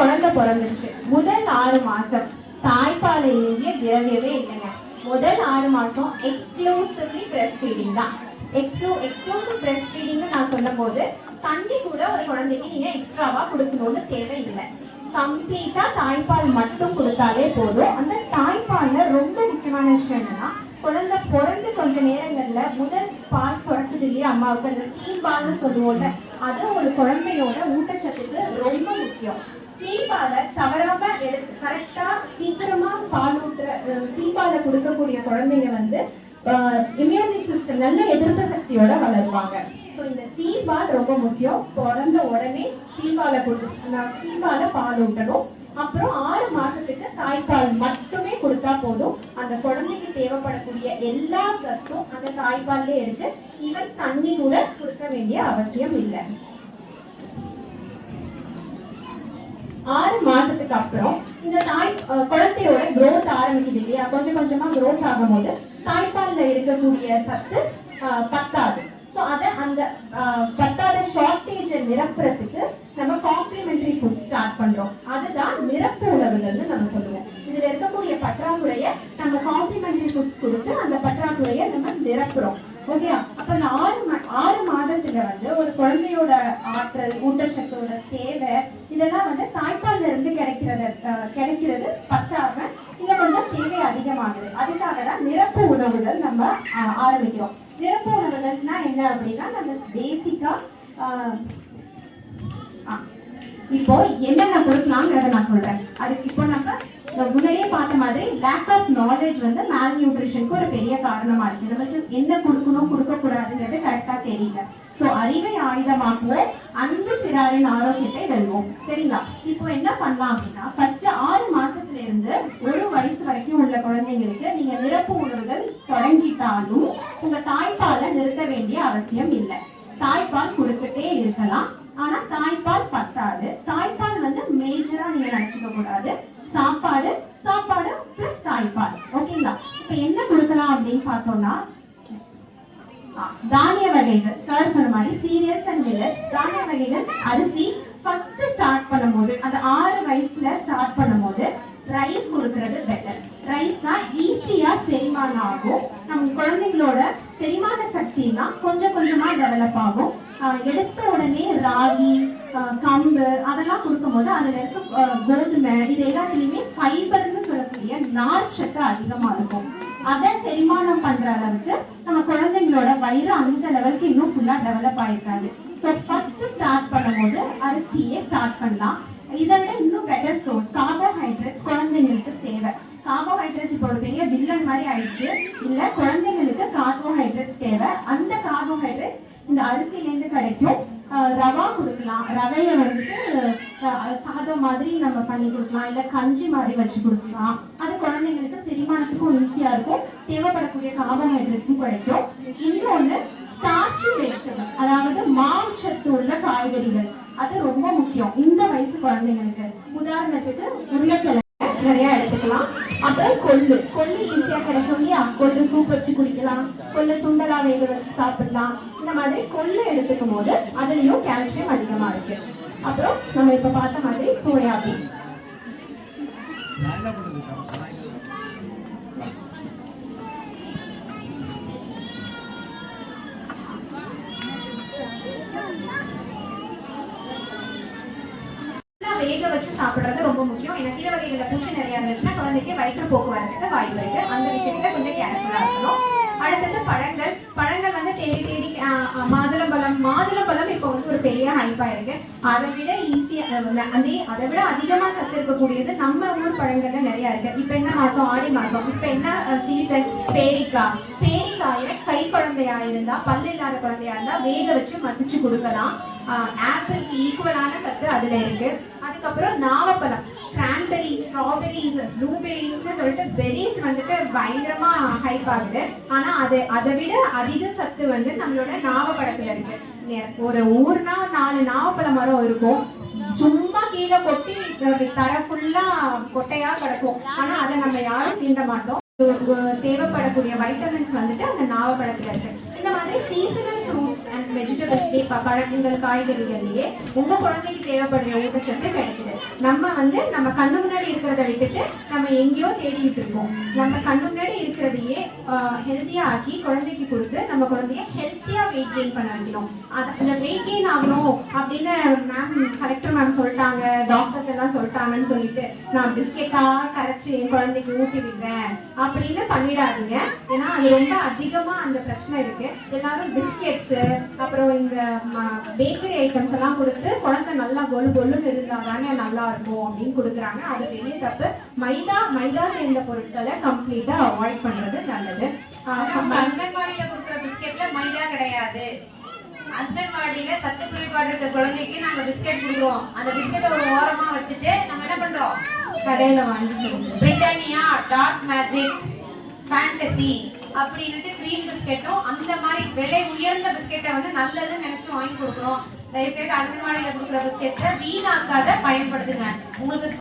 குழந்தை பிறந்துருச்சு. முதல் ஆறு மாதம் தாய்ப்பால் ஏறிய திரவியமே இல்லைங்க. முதல் ஆறு மாதம் எக்ஸ்க்ளூசிவ்லி பிரஸ்ட் ஃபீடிங் தான். எக்ஸ்க்ளூ எக்ஸ்க்ளூசிவ் பிரஸ்ட் ஃபீடிங்னு நான் சொல்லும்போது தண்ணி கூட ஒரு குழந்தைக்கு நீங்கள் எக்ஸ்ட்ராவாக கொடுக்கணும்னு தேவையில்லை. கம்ப்ளீட்டாக தாய்ப்பால் மட்டும் கொடுத்தாலே போதும். அந்த தாய்ப்பாலில் ரொம்ப முக்கியமான விஷயம் என்னன்னா குழந்தை பிறந்து கொஞ்ச நேரங்களில் முதல் பால் சுரக்குது இல்லையா அம்மாவுக்கு அந்த சீம்பால்னு சொல்லுவோம்ல அது ஒரு குழந்தையோட ஊட்டச்சத்துக்கு ரொம்ப முக்கியம். சீம்பாலை தவறாம எடுத்து கரெக்டா சீக்கிரமா பால் ஊட்டுற அஹ், கொடுக்கக்கூடிய குழந்தைங்க வந்து இம்யூனிட்டி சிஸ்டம் நல்ல எதிர்ப்பு சக்தியோட வளருவாங்க. ஸோ இந்த சீப்பால் ரொம்ப முக்கியம். பிறந்த உடனே சீம்பாலை கொடு நான் பால் ஊட்டணும். அப்புறம் ஆறு மாசத்துக்கு தாய்ப்பால் மட்டுமே கொடுத்தா போதும். அந்த குழந்தைக்கு தேவைப்படக்கூடிய எல்லா சத்தும் அந்த தாய்ப்பால்லே இருக்கு. ஈவன் தண்ணி கூட கொடுக்க வேண்டிய அவசியம் இல்லை. ஆறு மாசத்துக்கு அப்புறம் இந்த தாய் குழந்தையோட growth ஆரம்பிக்குது இல்லையா? கொஞ்சம் கொஞ்சமா growth ஆகும்போது தாய்ப்பால்ல இருக்கக்கூடிய சத்து பத்தாது. ஸோ அதை அந்த பத்தாத ஷார்ட்டேஜை நிரப்புறதுக்கு நம்ம காம்ப்ளிமெண்டரி ஃபுட் ஸ்டார்ட் பண்றோம். அதுதான் நிரப்பு உணவுகள்னு நம்ம சொல்லுவோம். இதுல இருக்கக்கூடிய பற்றாக்குறைய நம்ம காம்ப்ளிமெண்டரி ஃபுட்ஸ் கொடுத்து அந்த பற்றாக்குறைய நம்ம நிரப்புறோம். ஓகே அப்ப இந்த ஆறு மா- ஆறு மாதத்துல வந்து ஒரு குழந்தையோட ஆற்றல் ஊட்டச்சத்து தேவை இதெல்லாம் வந்து தாய்ப்பால்ல இருந்து கிடைக்கிறது அஹ், கிடைக்கிறது பத்தாம இன்னும் கொஞ்சம் தேவை அதிகமாகுது அதுக்காக தான் நிரப்பு உணவுகள் நம்ம அஹ், ஆரம்பிக்கிறோம். நிரப்பு உணவுகள்னா என்ன அப்படின்னா நம்ம பேசிக்கா இப்போ என்னென்ன கொடுக்கலாங்கிறத நான் சொல்றேன். அதுக்கு இப்போ நம்ம முன்னாடியே பார்த்த மாதிரி லேக் ஆஃப் நாலேஜ் வந்து மேல் நியூட்ரிஷனுக்கு ஒரு பெரிய காரணமா இருக்கு. நமக்கு என்ன கொடுக்கணும் கொடுக்க கூடாதுங்கிறது கரெக்டா தெரியல. சோ அறிவை ஆயுதமாக்குவோம் அன்பு சிறாரின் ஆரோக்கியத்தை வெல்வோம். சரிங்களா? இப்போ என்ன பண்ணலாம் அப்படின்னா ஃபர்ஸ்ட் ஆறு மாசத்துல இருந்து ஒரு வயசு வரைக்கும் உள்ள குழந்தைங்களுக்கு நீங்க நிரப்பு உணவுகள் தொடங்கிட்டாலும் உங்க தாய்ப்பாலை நிறுத்த வேண்டிய அவசியம் இல்லை. தாய்ப்பால் கொடுத்துட்டே இருக்கலாம். ஆனா தாய்ப்பால் பத்தாது. தாய்ப்பால் வந்து மேஜரா நீங்க நினைச்சுக்க கூடாது. சாப்பாடு சாப்பாடு பிளஸ் தாய்ப்பால். ஓகேங்களா? இப்ப என்ன கொடுக்கலாம் அப்படின்னு பார்த்தோம்னா தானிய வகைகள். சார் சொன்ன மாதிரி சீரியல்ஸ் அண்ட் மில்லட்ஸ் தானிய வகைகள் அரிசி. ஃபர்ஸ்ட் ஸ்டார்ட் பண்ணும்போது அந்த ஆறு வயசுல ஸ்டார்ட் பண்ணும்போது ரைஸ் கொடுக்கறது பெட்டர் ரைஸ்னா ஈஸியா செரிமானம் ஆகும். நம்ம குழந்தைங்களோட செரிமான சக்திலாம் கொஞ்சம் கொஞ்சமா டெவலப் ஆகும். எடுத்த உடனே ராகி கம்பு அதெல்லாம் கொடுக்கும்போது அதுல இருக்க கோதுமை இது எல்லாத்துலேயுமே ஃபைபர்னு சொல்லக்கூடிய நார் சத்து அதிகமா இருக்கும். அதை செரிமானம் பண்ற அளவுக்கு நம்ம குழந்தைங்களோட வயிறு அந்த லெவலுக்கு இன்னும் ஃபுல்லா டெவலப் ஆயிருக்காது. ஸோ ஃபர்ஸ்ட் ஸ்டார்ட் பண்ணும்போது அரிசியே ஸ்டார்ட் பண்ணலாம். இதை விட இன்னும் பெட்டர் சோர்ஸ் கார்போஹைட்ரேட்ஸ் குழந்தைங்களுக்கு தேவை கார்போஹைட்ரேட்ஸ் இப்போ ஒரு பெரிய வில்லன் மாதிரி ஆயிடுச்சு. இல்ல குழந்தைங்களுக்கு கார்போஹைட்ரேட்ஸ் தேவை. அந்த கார்போஹைட்ரேட்ஸ் இந்த அரிசியிலேருந்து கிடைக்கும். ரவா கொடுக்கலாம். ரவையை வந்துட்டு சாதம் மாதிரி நம்ம பண்ணி கொடுக்கலாம். இல்ல கஞ்சி மாதிரி வச்சு கொடுக்கலாம். அது குழந்தைங்களுக்கு செரிமானத்துக்கும் ஈஸியா இருக்கும். தேவைப்படக்கூடிய கார்போஹைட்ரேட்ஸும் கிடைக்கும். இன்னொன்னு ஸ்டார்ச்சி வெஜிடபிள்ஸ் அதாவது மாவுச்சத்து உள்ள காய்கறிகள். அது ரொம்ப முக்கியம். இந்த வயசு குழந்தைங்களுக்கு. உதாரணத்துக்கு உருளைக்கிழங்கு நிறைய எடுத்துக்கலாம் அப்புறம் கொள்ளு ஈஸியா கிடைக்கும் இல்லையா? கொள்ளு சூப் வச்சு குடிக்கலாம். கொள்ளு சுண்டலா வேக வச்சு சாப்பிடலாம். இந்த மாதிரி கொள்ளு எடுத்துக்கும் போது அதுலயும் கால்சியம் அதிகமா இருக்கு. அப்புறம் நம்ம இப்ப பார்த்த மாதிரி சோயாபீன் நல்லா வேக வச்சு சாப்பிடுறது ரொம்ப முக்கியம். ஏன்னா கீரை வகைகளில் பூச்சி நிறைய இருந்துச்சுன்னா குழந்தைக்கு வயிற்று போக்கு வரதுக்கு வாய்ப்பு இருக்கு. அந்த விஷயத்துல கொஞ்சம் கேர்ஃபுல்லா இருக்கணும். அடுத்தது பழங்கள். பழங்கள் வந்து தேடி தேடி மாதுளம்பழம் மாதுளம்பழம் இப்போ வந்து ஒரு பெரிய ஹைப்பாக இருக்கு அதை விட ஈஸியாக அதே அதை விட அதிகமாக சத்து இருக்கக்கூடியது நம்ம ஊர் பழங்கள்ல நிறையா இருக்கு. இப்போ என்ன மாதம் ஆடி மாதம் இப்போ என்ன சீசன் பேரிக்காய். பேரிக்காயை கை குழந்தையா இருந்தா பல் இல்லாத குழந்தையா இருந்தா வேக வச்சு மசிச்சு கொடுக்கலாம். ஆப்பிளுக்கு ஈக்குவலான சத்து அதில் இருக்கு. அதுக்கப்புறம் நாவப்பழம். ஸ்ட்ராபெரிஸ் ப்ளூபெரிஸ்னு சொல்லிட்டு பெரிஸ் வந்துட்டு பயங்கரமா ஹைப் ஆகுது. ஆனா அது அதை விட அதிக சத்து வந்து நம்மளோட நாவப்பழத்துல இருக்கு. ஒரு ஊர்னா நாலு நாவப்பழ மரம் இருக்கும். சும்மா கீழே கொட்டி தர ஃபுல்லா கொட்டையா கிடக்கும். ஆனா அதை நம்ம யாரும் சீண்ட மாட்டோம். தேவைப்படக்கூடிய வைட்டமின்ஸ் வந்துட்டு அந்த நாவப்பழத்துல இருக்கு. இந்த மாதிரி சீசன் வெஜிடபிள்ஸ்லேயே பழங்கள் காய்கறிகள்லயே உங்க குழந்தைக்கு தேவைப்படுற ஊட்டச்சத்து கிடைக்குது. நம்ம வந்து நம்ம கண்ணு முன்னாடி இருக்கிறத விட்டுட்டு நம்ம எங்கேயோ தேடிட்டு இருக்கோம். நம்ம கண்ணு முன்னாடி இருக்கிறதையே ஹெல்த்தியா ஆக்கி குழந்தைக்கு கொடுத்து நம்ம குழந்தைய ஹெல்த்தியா வெயிட் கெயின் பண்ண வைக்கணும். அது அந்த வெயிட் கெயின் ஆகணும் அப்படின்னு மேம் கலெக்டர் மேம் சொல்லிட்டாங்க. டாக்டர்ஸ் எல்லாம் சொல்லிட்டாங்கன்னு சொல்லிட்டு நான் பிஸ்கெட்டா கரைச்சி என் குழந்தைக்கு ஊட்டி விடுறேன் அப்படின்னு பண்ணிடாதீங்க. ஏன்னா அது ரொம்ப அதிகமா அந்த பிரச்சனை இருக்கு. எல்லாரும் பிஸ்கெட்ஸ் அப்புறம் இந்த பேக்கரி ஐட்டம்ஸ் எல்லாம் கொடுத்து குழந்தை நல்லா கொலு கொலுன்னு இருந்தா தானே நல்லா இருக்கும் அப்படின்னு கொடுக்குறாங்க. அது பெரிய தப்பு. மைதா மைதா சேர்ந்த பொருட்களை கம்ப்ளீட்டா அவாய்ட் பண்றது நல்லது. அங்கன்வாடியில கொடுக்குற பிஸ்கெட்ல மைதா கிடையாது. அங்கன்வாடியில சத்து குறைபாடு இருக்க குழந்தைக்கு நாங்க பிஸ்கெட் கொடுக்குறோம். அந்த பிஸ்கெட்டை ஒரு ஓரமா வச்சுட்டு நம்ம என்ன பண்றோம்? கடையில வாங்கி பிரிட்டானியா டார்க் மேஜிக் ஃபேண்டசி அப்படின்னுட்டு க்ரீம் பிஸ்கெட்டும் அந்த மாதிரி விலை உயர்ந்த பிஸ்கெட்டை வந்து நல்லதுன்னு நினைச்சு வாங்கி கொடுக்குறோம் தயவுசெய்து அங்கன்வாடியில் கொடுக்குற பிஸ்கெட்டை வீணாக்காத பயன்படுத்துங்க. உங்களுக்கு